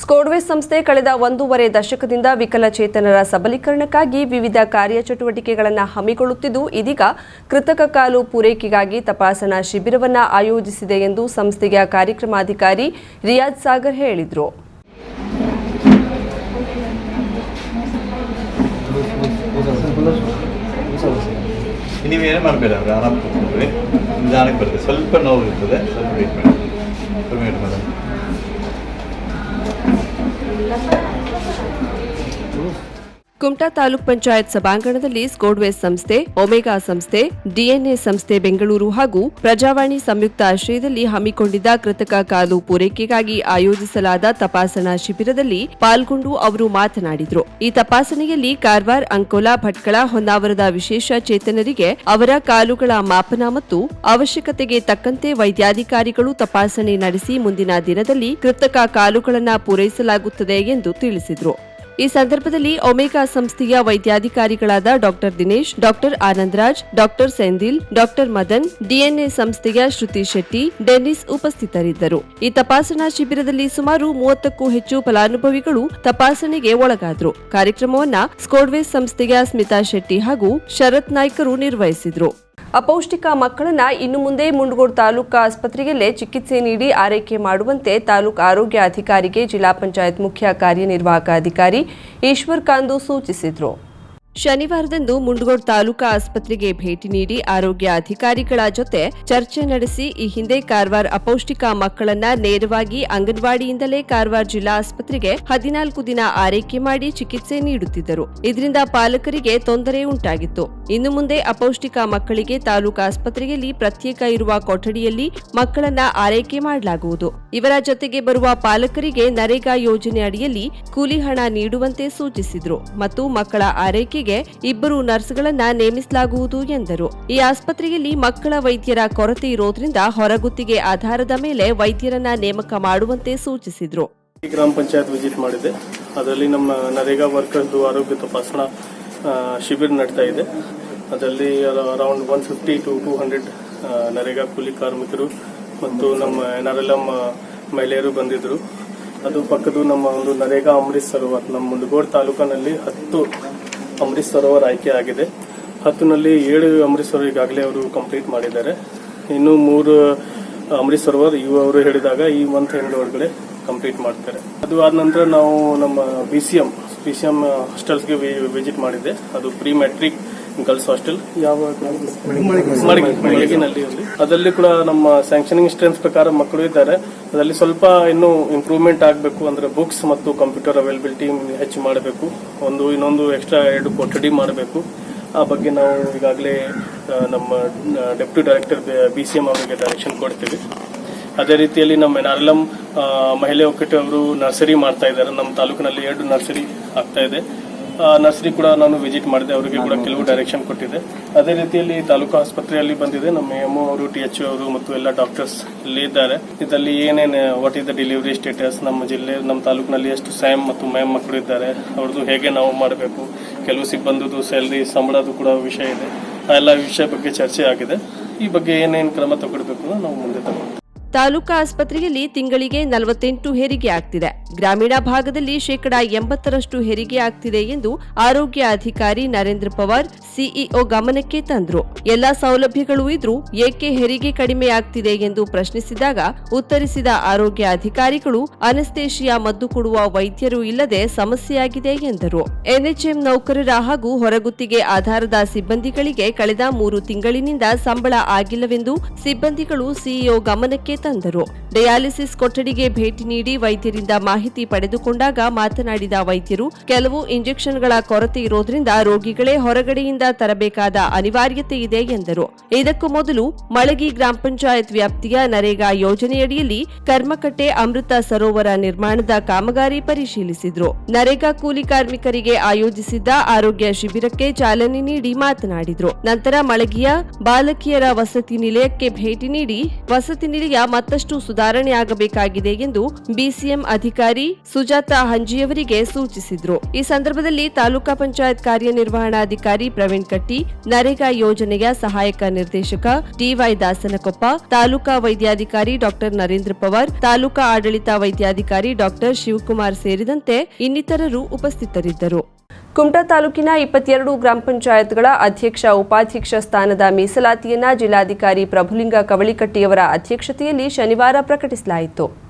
ಸ್ಕೋಡ್ವೇಸ್ ಸಂಸ್ಥೆ ಕಳೆದ ಒಂದೂವರೆ ದಶಕದಿಂದ ವಿಕಲಚೇತನರ ಸಬಲೀಕರಣಕ್ಕಾಗಿ ವಿವಿಧ ಕಾರ್ಯಚಟುವಟಿಕೆಗಳನ್ನು ಹಮ್ಮಿಕೊಳ್ಳುತ್ತಿದ್ದು, ಇದೀಗ ಕೃತಕ ಕಾಲು ಪೂರೈಕೆಗಾಗಿ ತಪಾಸಣಾ ಶಿಬಿರವನ್ನು ಆಯೋಜಿಸಿದೆ ಎಂದು ಸಂಸ್ಥೆಯ ಕಾರ್ಯಕ್ರಮಾಧಿಕಾರಿ ರಿಯಾಜ್ ಸಾಗರ್ ಹೇಳಿದರು. ಸ್ವಲ್ಪ ನೋವು ಇರ್ತದೆ, ಸ್ವಲ್ಪ ವೇಟ್ ಮಾಡಿ. ಮೇಡಮ್ ください。ಕುಮಟಾ ತಾಲೂಕ್ ಪಂಚಾಯತ್ ಸಭಾಂಗಣದಲ್ಲಿ ಸ್ಕೋಡ್ವೇಸ್ ಸಂಸ್ಥೆ, ಒಮೆಗಾ ಸಂಸ್ಥೆ, ಡಿಎನ್ಎ ಸಂಸ್ಥೆ ಬೆಂಗಳೂರು ಹಾಗೂ ಪ್ರಜಾವಾಣಿ ಸಂಯುಕ್ತ ಆಶ್ರಯದಲ್ಲಿ ಹಮ್ಮಿಕೊಂಡಿದ್ದ ಕೃತಕ ಕಾಲು ಪೂರೈಕೆಗಾಗಿ ಆಯೋಜಿಸಲಾದ ತಪಾಸಣಾ ಶಿಬಿರದಲ್ಲಿ ಪಾಲ್ಗೊಂಡು ಅವರು ಮಾತನಾಡಿದರು. ಈ ತಪಾಸಣೆಯಲ್ಲಿ ಕಾರವಾರ್, ಅಂಕೋಲಾ, ಭಟ್ಕಳ, ಹೊನ್ನಾವರದ ವಿಶೇಷ ಚೇತನರಿಗೆ ಅವರ ಕಾಲುಗಳ ಮಾಪನ ಮತ್ತು ಅವಶ್ಯಕತೆಗೆ ತಕ್ಕಂತೆ ವೈದ್ಯಾಧಿಕಾರಿಗಳು ತಪಾಸಣೆ ನಡೆಸಿ ಮುಂದಿನ ದಿನದಲ್ಲಿ ಕೃತಕ ಕಾಲುಗಳನ್ನು ಪೂರೈಸಲಾಗುತ್ತದೆ ಎಂದು ತಿಳಿಸಿದರು. ಈ ಸಂದರ್ಭದಲ್ಲಿ ಒಮೆಗಾ ಸಂಸ್ಥೆಯ ವೈದ್ಯಾಧಿಕಾರಿಗಳಾದ doctor Dinesh, doctor Anandraj, doctor Sendil, doctor Madan, DNA ಸಂಸ್ಥೆಯ ಶ್ರುತಿ ಶೆಟ್ಟಿ, ಡೆನ್ನಿಸ್ ಉಪಸ್ಥಿತರಿದ್ದರು. ಈ ತಪಾಸಣಾ ಶಿಬಿರದಲ್ಲಿ ಸುಮಾರು ಮೂವತ್ತಕ್ಕೂ ಹೆಚ್ಚು ಫಲಾನುಭವಿಗಳು ತಪಾಸಣೆಗೆ ಒಳಗಾದರು. ಕಾರ್ಯಕ್ರಮವನ್ನ ಸ್ಕೋಡ್ವೇಸ್ ಸಂಸ್ಥೆಯ ಸ್ಮಿತಾ ಶೆಟ್ಟಿ ಹಾಗೂ ಶರತ್ ನಾಯ್ಕರು ನಿರ್ವಹಿಸಿದ್ರು. ಅಪೌಷ್ಟಿಕ ಮಕ್ಕಳನ್ನ ಇನ್ನು ಮುಂದೆ ಮುಂಡಗೋಡ್ ತಾಲೂಕು ಆಸ್ಪತ್ರೆಯಲ್ಲೇ ಚಿಕಿತ್ಸೆ ನೀಡಿ ಆರೈಕೆ ಮಾಡುವಂತೆ ತಾಲೂಕು ಆರೋಗ್ಯ ಅಧಿಕಾರಿಗೆ ಜಿಲ್ಲಾ ಪಂಚಾಯತ್ ಮುಖ್ಯ ಕಾರ್ಯನಿರ್ವಾಹಕ ಅಧಿಕಾರಿ ಈಶ್ವರ್ ಕಾಂದು ಸೂಚಿಸಿದರು. ಶನಿವಾರದಂದು ಮುಂಡಗೋಡ್ ತಾಲೂಕಾ ಆಸ್ಪತ್ರೆಗೆ ಭೇಟಿ ನೀಡಿ ಆರೋಗ್ಯ ಅಧಿಕಾರಿಗಳ ಜೊತೆ ಚರ್ಚೆ ನಡೆಸಿ ಈ ಹಿಂದೆ ಕಾರವಾರ ಅಪೌಷ್ಟಿಕ ಮಕ್ಕಳನ್ನ ನೇರವಾಗಿ ಅಂಗನವಾಡಿಯಿಂದಲೇ ಕಾರವಾರ ಜಿಲ್ಲಾ ಆಸ್ಪತ್ರೆಗೆ ಹದಿನಾಲ್ಕು ದಿನ ಆರೈಕೆ ಮಾಡಿ ಚಿಕಿತ್ಸೆ ನೀಡುತ್ತಿದ್ದರು. ಇದರಿಂದ ಪಾಲಕರಿಗೆ ತೊಂದರೆ ಉಂಟಾಗಿತ್ತು. ಇನ್ನು ಮುಂದೆ ಅಪೌಷ್ಟಿಕ ಮಕ್ಕಳಿಗೆ ತಾಲೂಕಾ ಆಸ್ಪತ್ರೆಯಲ್ಲಿ ಪ್ರತ್ಯೇಕ ಇರುವ ಕೊಠಡಿಯಲ್ಲಿ ಮಕ್ಕಳನ್ನ ಆರೈಕೆ ಮಾಡಲಾಗುವುದು. ಇವರ ಜೊತೆಗೆ ಬರುವ ಪಾಲಕರಿಗೆ ನರೇಗಾ ಯೋಜನೆ ಅಡಿಯಲ್ಲಿ ಕೂಲಿ ಹಣ ನೀಡುವಂತೆ ಸೂಚಿಸಿದರು. ಮತ್ತು ಮಕ್ಕಳ ಆರೈಕೆಗೆ ಇಬ್ಬರು ನರ್ಸ್ಗಳನ್ನ ನೇಮಿಸಲಾಗುವುದು ಎಂದರು. ಈ ಆಸ್ಪತ್ರೆಯಲ್ಲಿ ಮಕ್ಕಳ ವೈದ್ಯರ ಕೊರತೆ ಇರೋದ್ರಿಂದ ಹೊರಗುತ್ತಿಗೆ ಆಧಾರದ ಮೇಲೆ ವೈದ್ಯರನ್ನ ನೇಮಕ ಮಾಡುವಂತೆ ಸೂಚಿಸಿದ್ರು. ಗ್ರಾಮ ಪಂಚಾಯತ್ ವಿಸಿಟ್ ಮಾಡಿದೆ. ಅದರಲ್ಲಿ ನಮ್ಮ ನರೇಗಾ ವರ್ಕರ್ದು ಆರೋಗ್ಯ ತಪಾಸಣಾ ಶಿಬಿರ ನಡೀತಾ ಇದೆ. ಅದರಲ್ಲಿ around one fifty to two hundred NREGA ಕೂಲಿ ಕಾರ್ಮಿಕರು ಮತ್ತು ನಮ್ಮ ಎಂ ಮಹಿಳೆಯರು ಬಂದಿದ್ದರು ಅದು ಪಕ್ಕದ ನಮ್ಮ ಒಂದು ನರೇಗಾ ಅಮೃತ್ ಸರೋವರ್, ನಮ್ಮ ಮುಂಡಗೋಡ್ ತಾಲೂಕಿನಲ್ಲಿ ಹತ್ತು ಅಮೃತ್ ಸರೋವರ್ ಆಯ್ಕೆ ಆಗಿದೆ. ಹತ್ತಿನಲ್ಲಿ ಏಳು ಅಮೃತ್ ಸರೋವರ್ ಈಗಾಗಲೇ ಅವರು ಕಂಪ್ಲೀಟ್ ಮಾಡಿದ್ದಾರೆ. ಇನ್ನು ಮೂರು ಅಮೃತ್ ಸರೋವರ್ ಇವು ಅವರು ಹೇಳಿದಾಗ ಈ ಮಂತ್ ಎಂಡ್ ಒಳಗಡೆ ಕಂಪ್ಲೀಟ್ ಮಾಡ್ತಾರೆ. ಅದು ಆದ ನಂತರ ನಾವು ನಮ್ಮ B C M B C M ಹಾಸ್ಟೆಲ್ಸ್ಗೆ visit ಮಾಡಿದ್ದೆ. ಅದು ಪ್ರೀ ಮ್ಯಾಟ್ರಿಕ್ ಗರ್ಲ್ಸ್ ಹಾಸ್ಟೆಲ್ ಯಾವ ಮಡಿಗೆ ಮಡಿಗೆನಲ್ಲಿ ಅದರಲ್ಲಿ ಕೂಡ ನಮ್ಮ ಸ್ಯಾಂಕ್ಷನಿಂಗ್ ಸ್ಟ್ರೆಂತ್ ಪ್ರಕಾರ ಮಕ್ಕಳು ಇದ್ದಾರೆ. ಅದರಲ್ಲಿ ಸ್ವಲ್ಪ ಇನ್ನೂ ಇಂಪ್ರೂವ್ಮೆಂಟ್ ಆಗಬೇಕು ಅಂದ್ರೆ ಬುಕ್ಸ್ ಮತ್ತು ಕಂಪ್ಯೂಟರ್ ಅವೈಲಬಿಲಿಟಿ ಹೆಚ್ಚು ಮಾಡಬೇಕು. ಒಂದು ಇನ್ನೊಂದು ಎಕ್ಸ್ಟ್ರಾ ಎರಡು ಕೊಠಡಿ ಮಾಡಬೇಕು. ಆ ಬಗ್ಗೆ ನಾವು ಈಗಾಗಲೇ ನಮ್ಮ deputy director B C M ಅವರಿಗೆ ಡೈರೆಕ್ಷನ್ ಕೊಡ್ತೀವಿ. ಅದೇ ರೀತಿಯಲ್ಲಿ ನಮ್ಮ ಎನ್ ಆರ್ ಎಲ್ ಎಂ ಮಹಿಳೆ ಒಕ್ಕಟ್ಟು ಅವರು ನರ್ಸರಿ ಮಾಡ್ತಾ ಇದ್ದಾರೆ. ನಮ್ಮ ತಾಲೂಕಿನಲ್ಲಿ ಎರಡು ನರ್ಸರಿ ಆಗ್ತಾ ಇದೆ. ನರ್ಸರಿ ಕೂಡ ನಾನು ವಿಸಿಟ್ ಮಾಡಿದೆ. ಅವರಿಗೆ ಕೂಡ ಕೆಲವು ಡೈರೆಕ್ಷನ್ ಕೊಟ್ಟಿದೆ. ಅದೇ ರೀತಿಯಲ್ಲಿ ತಾಲೂಕು ಆಸ್ಪತ್ರೆಯಲ್ಲಿ ಬಂದಿದೆ. ನಮ್ಮ ಎಂ ಅವರು ಟಿ ಎಚ್ ಅವರು ಮತ್ತು ಎಲ್ಲ ಡಾಕ್ಟರ್ಸ್ ಇಲ್ಲಿ ಇದ್ದಾರೆ. ಇದರಲ್ಲಿ ಏನೇನು what is the delivery status ನಮ್ಮ ಜಿಲ್ಲೆ ನಮ್ಮ ತಾಲೂಕಿನಲ್ಲಿ ಎಷ್ಟು ಸ್ಯಾಮ್ ಮತ್ತು ಮ್ಯಾಮ್ ಮಕ್ಕಳು ಇದ್ದಾರೆ. ಅವ್ರದ್ದು ಹೇಗೆ ನಾವು ಮಾಡಬೇಕು? ಕೆಲವು ಸಿಬ್ಬಂದಿದು ಸ್ಯಾಲ್ರಿ ಸಂಬಳದು ಕೂಡ ವಿಷಯ ಇದೆ. ಆ ಎಲ್ಲ ವಿಷಯ ಬಗ್ಗೆ ಚರ್ಚೆ ಆಗಿದೆ. ಈ ಬಗ್ಗೆ ಏನೇನು ಕ್ರಮ ತಗೊಳ್ಬೇಕು ನಾವು ಮುಂದೆ ತಗೊಳ್ತೀವಿ. ತಾಲೂಕಾ ಆಸ್ಪತ್ರೆಯಲ್ಲಿ ತಿಂಗಳಿಗೆ ನಲವತ್ತೆಂಟು ಹೆರಿಗೆ ಆಗ್ತಿದೆ. ಗ್ರಾಮೀಣ ಭಾಗದಲ್ಲಿ ಶೇಕಡಾ ಎಂಬತ್ತರಷ್ಟು ಹೆರಿಗೆ ಆಗ್ತಿದೆ ಎಂದು ಆರೋಗ್ಯ ಅಧಿಕಾರಿ ನರೇಂದ್ರ ಪವಾರ್, ಸಿಇಒ ಗಮನಕ್ಕೆ ತಂದ್ರು. ಎಲ್ಲಾ ಸೌಲಭ್ಯಗಳು ಇದ್ರೂ ಏಕೆ ಹೆರಿಗೆ ಕಡಿಮೆ ಆಗ್ತಿದೆ ಎಂದು ಪ್ರಶ್ನಿಸಿದಾಗ ಉತ್ತರಿಸಿದ ಆರೋಗ್ಯ ಅಧಿಕಾರಿಗಳು ಅನಸ್ತೇಶಿಯಾ ಮದ್ದು ಕೊಡುವ ವೈದ್ಯರು ಇಲ್ಲದೆ ಸಮಸ್ಯೆಯಾಗಿದೆ ಎಂದರು. ಎನ್ಎಚ್ಎಂ ನೌಕರರ ಹಾಗೂ ಹೊರಗುತ್ತಿಗೆ ಆಧಾರದ ಸಿಬ್ಬಂದಿಗಳಿಗೆ ಕಳೆದ ಮೂರು ತಿಂಗಳಿನಿಂದ ಸಂಬಳ ಆಗಿಲ್ಲವೆಂದು ಸಿಬ್ಬಂದಿಗಳು ಸಿಇಒ ಗಮನಕ್ಕೆ ತಂದರು. ಡಯಾಲಿಸಿಸ್ ಕೊಠಡಿಗೆ ಭೇಟಿ ನೀಡಿ ವೈದ್ಯರಿಂದ ಮಾಹಿತಿ ಪಡೆದುಕೊಂಡಾಗ ಮಾತನಾಡಿದ ವೈದ್ಯರು, ಕೆಲವು ಇಂಜೆಕ್ಷನ್ಗಳ ಕೊರತೆ ಇರೋದ್ರಿಂದ ರೋಗಿಗಳೇ ಹೊರಗಡೆಯಿಂದ ತರಬೇಕಾದ ಅನಿವಾರ್ಯತೆ ಇದೆ ಎಂದರು. ಇದಕ್ಕೂ ಮೊದಲು ಮಳಗಿ ಗ್ರಾಮ ಪಂಚಾಯತ್ ವ್ಯಾಪ್ತಿಯ ನರೇಗಾ ಯೋಜನೆಯಡಿಯಲ್ಲಿ ಕರ್ಮಕಟ್ಟೆ ಅಮೃತ ಸರೋವರ ನಿರ್ಮಾಣದ ಕಾಮಗಾರಿ ಪರಿಶೀಲಿಸಿದ್ರು. ನರೇಗಾ ಕೂಲಿ ಕಾರ್ಮಿಕರಿಗೆ ಆಯೋಜಿಸಿದ್ದ ಆರೋಗ್ಯ ಶಿಬಿರಕ್ಕೆ ಚಾಲನೆ ನೀಡಿ ಮಾತನಾಡಿದ್ರು. ನಂತರ ಮಳಗಿಯ ಬಾಲಕಿಯರ ವಸತಿ ನಿಲಯಕ್ಕೆ ಭೇಟಿ ನೀಡಿ ವಸತಿ ನಿಲಯ ಮತ್ತಷ್ಟು ಸುಧಾರಣೆಯಾಗಬೇಕಾಗಿದೆ ಎಂದು ಬಿಸಿಎಂ ಅಧಿಕಾರಿ ಸುಜಾತ ಹಂಜಿಯವರಿಗೆ ಸೂಚಿಸಿದ್ರು. ಈ ಸಂದರ್ಭದಲ್ಲಿ ತಾಲೂಕಾ ಪಂಚಾಯತ್ ಕಾರ್ಯನಿರ್ವಹಣಾಧಿಕಾರಿ ಪ್ರವೀಣ್ ಕಟ್ಟಿ, ನರೇಗಾ ಯೋಜನೆಯ ಸಹಾಯಕ ನಿರ್ದೇಶಕ ಟಿವೈ ದಾಸನಕೊಪ್ಪ, ತಾಲೂಕಾ ವೈದ್ಯಾಧಿಕಾರಿ ಡಾಕ್ಟರ್ ನರೇಂದ್ರ ಪವಾರ್, ತಾಲೂಕಾ ಆಡಳಿತ ವೈದ್ಯಾಧಿಕಾರಿ ಡಾಕ್ಟರ್ ಶಿವಕುಮಾರ್ ಸೇರಿದಂತೆ ಇನ್ನಿತರರು ಉಪಸ್ಥಿತರಿದ್ದರು. ಕುಮಟಾ ತಾಲೂಕಿನ ಇಪ್ಪತ್ತೆರಡು ಗ್ರಾಮ ಪಂಚಾಯತ್ಗಳ ಅಧ್ಯಕ್ಷ, ಉಪಾಧ್ಯಕ್ಷ ಸ್ಥಾನದ ಮೀಸಲಾತಿಯನ್ನ ಜಿಲ್ಲಾಧಿಕಾರಿ ಪ್ರಭುಲಿಂಗ ಕವಳಿಕಟ್ಟಿಯವರ ಅಧ್ಯಕ್ಷತೆಯಲ್ಲಿ ಶನಿವಾರ ಪ್ರಕಟಿಸಲಾಯಿತು.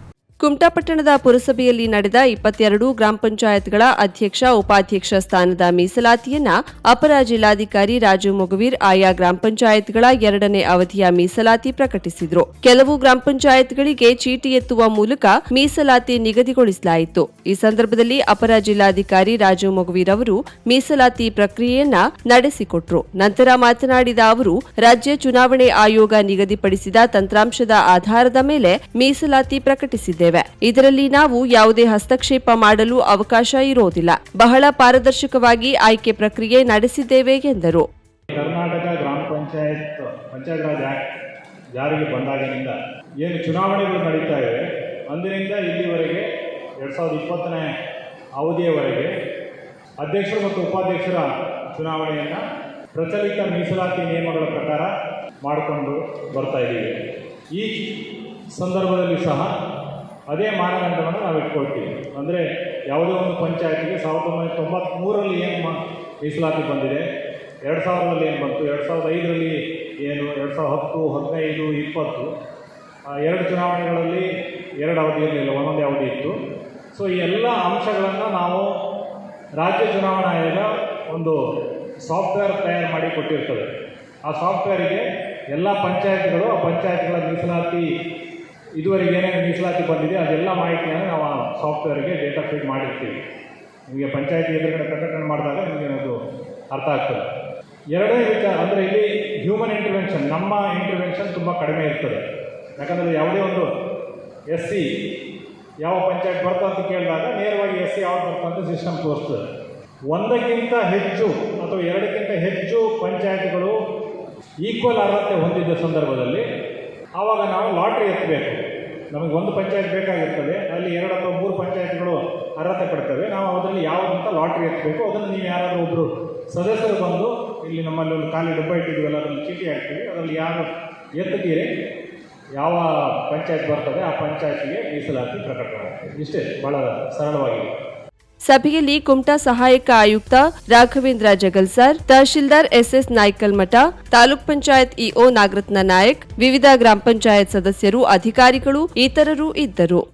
ಕುಮಟಾ ಪಟ್ಟಣದ ಪುರಸಭೆಯಲ್ಲಿ ನಡೆದ ಇಪ್ಪತ್ತೆರಡು ಗ್ರಾಮ ಪಂಚಾಯತ್ಗಳ ಅಧ್ಯಕ್ಷ, ಉಪಾಧ್ಯಕ್ಷ ಸ್ಥಾನದ ಮೀಸಲಾತಿಯನ್ನ ಅಪರ ಜಿಲ್ಲಾಧಿಕಾರಿ ರಾಜು ಮೊಗವೀರ್ ಆಯಾ ಗ್ರಾಮ ಪಂಚಾಯತ್ಗಳ ಎರಡನೇ ಅವಧಿಯ ಮೀಸಲಾತಿ ಪ್ರಕಟಿಸಿದ್ರು. ಕೆಲವು ಗ್ರಾಮ ಪಂಚಾಯತ್ಗಳಿಗೆ ಚೀಟಿ ಎತ್ತುವ ಮೂಲಕ ಮೀಸಲಾತಿ ನಿಗದಿಗೊಳಿಸಲಾಯಿತು. ಈ ಸಂದರ್ಭದಲ್ಲಿ ಅಪರ ಜಿಲ್ಲಾಧಿಕಾರಿ ರಾಜು ಮೊಗವೀರ್ ಅವರು ಮೀಸಲಾತಿ ಪ್ರಕ್ರಿಯೆಯನ್ನ ನಡೆಸಿಕೊಟ್ರು. ನಂತರ ಮಾತನಾಡಿದ ಅವರು, ರಾಜ್ಯ ಚುನಾವಣೆ ಆಯೋಗ ನಿಗದಿಪಡಿಸಿದ ತಂತ್ರಾಂಶದ ಆಧಾರದ ಮೇಲೆ ಮೀಸಲಾತಿ ಪ್ರಕಟಿಸಿದ್ದೇವೆ. ಇದರಲ್ಲಿ ನಾವು ಯಾವುದೇ ಹಸ್ತಕ್ಷೇಪ ಮಾಡಲು ಅವಕಾಶ ಇರೋದಿಲ್ಲ. ಬಹಳ ಪಾರದರ್ಶಕವಾಗಿ ಆಯ್ಕೆ ಪ್ರಕ್ರಿಯೆ ನಡೆಸಿದ್ದೇವೆ ಎಂದರು. ಕರ್ನಾಟಕ ಗ್ರಾಮ ಪಂಚಾಯತ್ ಪಂಚಾಯತ್ ರಾಜ್ ಜಾರಿಗೆ ಬಂದಾಗಿನಿಂದ ಏನು ಚುನಾವಣೆಗಳು ನಡೀತಾ ಇವೆ, ಅಂದಿನಿಂದ ಇಲ್ಲಿವರೆಗೆ ಎರಡು ಸಾವಿರದ ಇಪ್ಪತ್ತನೇ ಅವಧಿಯವರೆಗೆ ಅಧ್ಯಕ್ಷರು ಮತ್ತು ಉಪಾಧ್ಯಕ್ಷರ ಚುನಾವಣೆಯನ್ನು ಪ್ರಚಲಿತ ಮೀಸಲಾತಿ ನಿಯಮಗಳ ಪ್ರಕಾರ ಮಾಡಿಕೊಂಡು ಬರ್ತಾ ಇದ್ದೀವಿ. ಈ ಸಂದರ್ಭದಲ್ಲಿ ಸಹ ಅದೇ ಮಾನದಂಡವನ್ನು ನಾವು ಇಟ್ಕೊಳ್ತೀವಿ. ಅಂದರೆ ಯಾವುದೇ ಒಂದು ಪಂಚಾಯತಿಗೆ ಸಾವಿರದ ಒಂಬೈನೂರ ತೊಂಬತ್ತ್ಮೂರರಲ್ಲಿ ಏನು ಮೀಸಲಾತಿ ಬಂದಿದೆ, ಎರಡು ಸಾವಿರದಲ್ಲಿ ಏನು ಬಂತು, ಎರಡು ಸಾವಿರದ ಐದರಲ್ಲಿ ಏನು, ಎರಡು ಸಾವಿರದ ಹತ್ತು, ಹದಿನೈದು, ಇಪ್ಪತ್ತು ಎರಡು ಚುನಾವಣೆಗಳಲ್ಲಿ ಎರಡು ಅವಧಿ ಇರಲಿಲ್ಲ, ಒಂದೊಂದೇ ಅವಧಿ ಇತ್ತು. ಸೊ ಈ ಎಲ್ಲ ಅಂಶಗಳನ್ನು ನಾವು ರಾಜ್ಯ ಚುನಾವಣಾ ಆಯೋಗ ಒಂದು ಸಾಫ್ಟ್ವೇರ್ ತಯಾರು ಮಾಡಿ ಕೊಟ್ಟಿರ್ತದೆ. ಆ ಸಾಫ್ಟ್ವೇರಿಗೆ ಎಲ್ಲ ಪಂಚಾಯತ್ಗಳು, ಆ ಪಂಚಾಯತ್ಗಳ ಮೀಸಲಾತಿ ಇದುವರೆಗೆ ಏನೇನು ಮೀಸಲಾತಿ ಬಂದಿದೆ, ಅದೆಲ್ಲ ಮಾಹಿತಿಯನ್ನು ನಾವು ಆ ಸಾಫ್ಟ್ವೇರ್ಗೆ ಡೇಟಾ ಫೀಡ್ ಮಾಡಿರ್ತೀವಿ. ನಿಮಗೆ ಪಂಚಾಯತಿ ಎದುರುಗಡೆ ಪ್ರಕಟಣೆ ಮಾಡಿದಾಗ ನಿಮಗೆ ಅದು ಅರ್ಥ ಆಗ್ತದೆ. ಎರಡನೇ ವಿಚಾರ, ಅಂದರೆ ಇಲ್ಲಿ ಹ್ಯೂಮನ್ ಇಂಟರ್ವೆನ್ಷನ್ ನಮ್ಮ ಇಂಟರ್ವೆನ್ಷನ್ ತುಂಬ ಕಡಿಮೆ ಇರ್ತದೆ. ಯಾಕಂದರೆ ಯಾವುದೇ ಒಂದು ಎಸ್ ಸಿ ಯಾವ ಪಂಚಾಯತ್ ಬರ್ತಾ ಅಂತ ಕೇಳಿದಾಗ ನೇರವಾಗಿ ಎಸ್ ಸಿ ಯಾವ್ದು ಬರ್ತಾ ಅಂತ ಸಿಸ್ಟಮ್ ತೋರಿಸ್ತದೆ. ಒಂದಕ್ಕಿಂತ ಹೆಚ್ಚು ಅಥವಾ ಎರಡಕ್ಕಿಂತ ಹೆಚ್ಚು ಪಂಚಾಯತ್ಗಳು ಈಕ್ವಲ್ ಅರ್ಹತೆ ಹೊಂದಿದ್ದ ಸಂದರ್ಭದಲ್ಲಿ ಆವಾಗ ನಾವು ಲಾಟ್ರಿ ಎತ್ತಬೇಕು. ನಮಗೆ ಒಂದು ಪಂಚಾಯತ್ ಬೇಕಾಗಿರ್ತದೆ, ಅಲ್ಲಿ ಎರಡು ಅಥವಾ ಮೂರು ಪಂಚಾಯತ್ಗಳು ಅರ್ಹತೆ ಪಡ್ತವೆ. ನಾವು ಅದರಲ್ಲಿ ಯಾವುದಂತ ಲಾಟ್ರಿ ಎತ್ತಬೇಕು ಅದನ್ನು ನೀವು ಯಾರಾದರೂ ಒಬ್ಬರು ಸದಸ್ಯರು ಬಂದು ಇಲ್ಲಿ ನಮ್ಮಲ್ಲಿ ಒಂದು ಖಾಲಿ ಡಬ್ಬ ಇಟ್ಟಿದ್ದೀವಲ್ಲ ಅದರಲ್ಲಿ ಚೀಟಿ ಹಾಕ್ತೀವಿ, ಅದರಲ್ಲಿ ಯಾರು ಎತ್ತುತ್ತೀರಿ ಯಾವ ಪಂಚಾಯತ್ ಬರ್ತದೆ, ಆ ಪಂಚಾಯತಿಗೆ ಮೀಸಲಾತಿ ಪ್ರಕಟಣೆ ಇಷ್ಟೇ ಭಾಳ ಸರಳವಾಗಿದೆ. ಸಭೆಯಲ್ಲಿ ಕುಮಟಾ ಸಹಾಯಕ ಆಯುಕ್ತ ರಾಘವೇಂದ್ರ ಜಗಲ್ಸರ್, ತಹಶೀಲ್ದಾರ್ ಎಸ್ಎಸ್ ನಾಯ್ಕಲ್ಮಠ ತಾಲೂಕ್ ಪಂಚಾಯತ್ ಇಒ ನಾಗರತ್ನ ನಾಯಕ್, ವಿವಿಧ ಗ್ರಾಮ ಪಂಚಾಯತ್ ಸದಸ್ಯರು, ಅಧಿಕಾರಿಗಳು, ಇತರರು ಇದ್ದರು.